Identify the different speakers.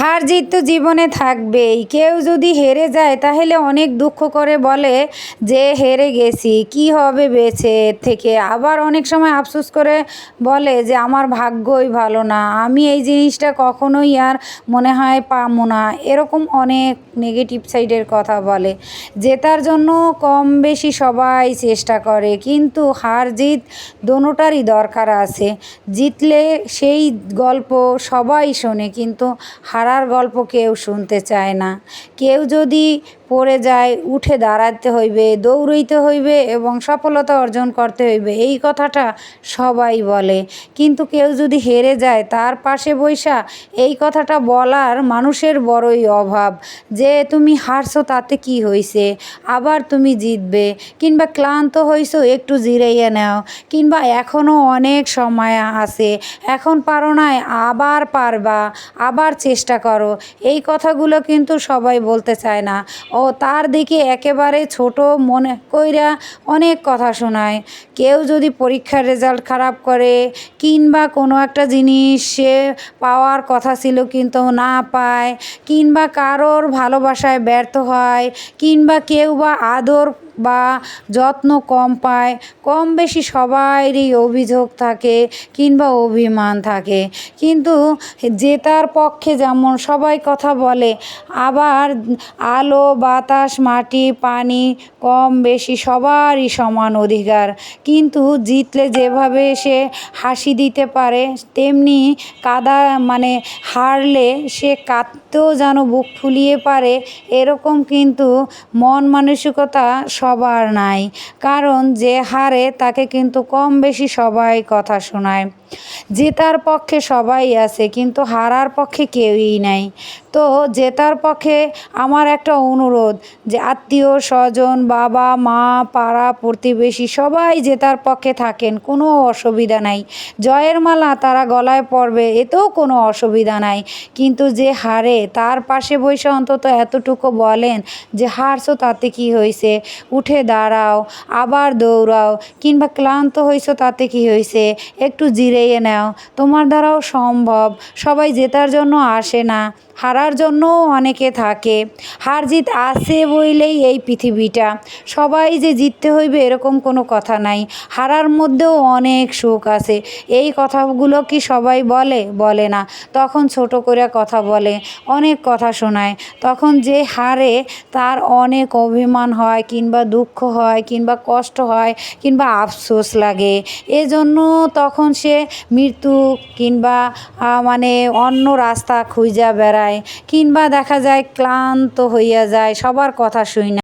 Speaker 1: হার জিত তো জীবনে থাকবেই। কেউ যদি হেরে যায়, তাহলে অনেক দুঃখ করে বলে যে, হেরে গেছি, কি হবে এর থেকে আবার অনেক সময় আফসোস করে বলে যে, আমার ভাগ্যই ভালো না। আমি এই জিনিসটা কখনোই আর মনে হয় পাবো না। এরকম অনেক নেগেটিভ সাইডের কথা বলে। জেতার জন্য কম বেশি সবাই চেষ্টা করে, কিন্তু হার জিত দোনোটারই দরকার আছে। জিতলে সেই গল্প সবাই শোনে, কিন্তু হারার গল্প কেউ শুনতে চায় না। কেউ যদি পড়ে যায়, উঠে দাঁড়াতে হইবে, দৌড়ইতে হইবে এবং সফলতা অর্জন করতে হইবে, এই কথাটা সবাই বলে। কিন্তু কেউ যদি হেরে যায়, তার পাশে বৈশা এই কথাটা বলার মানুষের বড়ই অভাব। যে তুমি হারছো, তাতে কি হইছে? আবার তুমি জিতবে। কিংবা ক্লান্ত হইছো, একটু জিরাইয়া নাও। কিংবা এখনও অনেক সময় আছে, এখন পারো নাই, আবার পারবা, আবার চেষ্টা করো। এই কথাগুলো কিন্তু সবাই বলতে চায় না। ও তার দিকে একেবারে ছোট মনে কইরা অনেক কথা শোনায়। কেউ যদি পরীক্ষার রেজাল্ট খারাপ করে কিংবা কোনো একটা জিনিস সে পাওয়ার কথা ছিল কিন্তু না পায়, কিংবা কারোর ভালোবাসায় ব্যর্থ হয়, কিংবা কেউ বা আদর বা যত্ন কম পায়, কম বেশি সবারই অভিযোগ থাকে কিংবা অভিমান থাকে। কিন্তু জেতার পক্ষে যেমন সবাই কথা বলে, আবার আলো, বাতাস, মাটি, পানি কম বেশি সবারই সমান অধিকার। কিন্তু জিতলে যেভাবে সে হাসি দিতে পারে, তেমনি কাদা মানে হারলে সে কাঁদতেও যেন বুক ফুলিয়ে পারে, এরকম কিন্তু মন মানসিকতা সবার নাই। কারণ যে হারে তাকে কিন্তু কম বেশি সবাই কথা শোনায়। জেতার পক্ষে সবাই আছে, কিন্তু হারার পক্ষে কেউই নাই। তো জেতার পক্ষে আমার একটা অনুরোধ যে আত্মীয় স্বজন, বাবা, মা, পাড়া, প্রতিবেশী সবাই জেতার পক্ষে থাকেন, কোনো অসুবিধা নাই। জয়ের মালা তারা গলায় পরবে, এতেও কোনো অসুবিধা নাই। কিন্তু যে হারে, তার পাশে বসে অন্তত এতটুকু বলেন যে, হারছো তাতে কি হয়েছে উঠে দাঁড়াও, আবার দৌড়াও, কিংবা ক্লান্ত হয়েছো তাতে কি হয়েছে একটু জিরেয়ে নাও। তোমার দ্বারাও সম্ভব। সবাই জেতার জন্য আসে না। হারার জন্যও অনেকে থাকে। হার জিত আসে বইলেই এই পৃথিবীটা। সবাই যে জিততে হইবে এরকম কোনো কথা নাই। হারার মধ্যেও অনেক সুখ আছে। এই কথাগুলো কি সবাই বলে? বলে না। তখন ছোট করে কথা বলে, অনেক কথা শোনায়। তখন যে হারে তার অনেক অভিমান হয়, কিংবা দুঃখ হয়, কিংবা কষ্ট হয়, কিংবা আফসোস লাগে। এজন্য তখন সে মৃত্যু কিংবা মানে অন্য রাস্তা খুঁজা বেড়ায়। কিংবা দেখা যায় ক্লান্ত হইয়া যায় সবার কথা শুই না।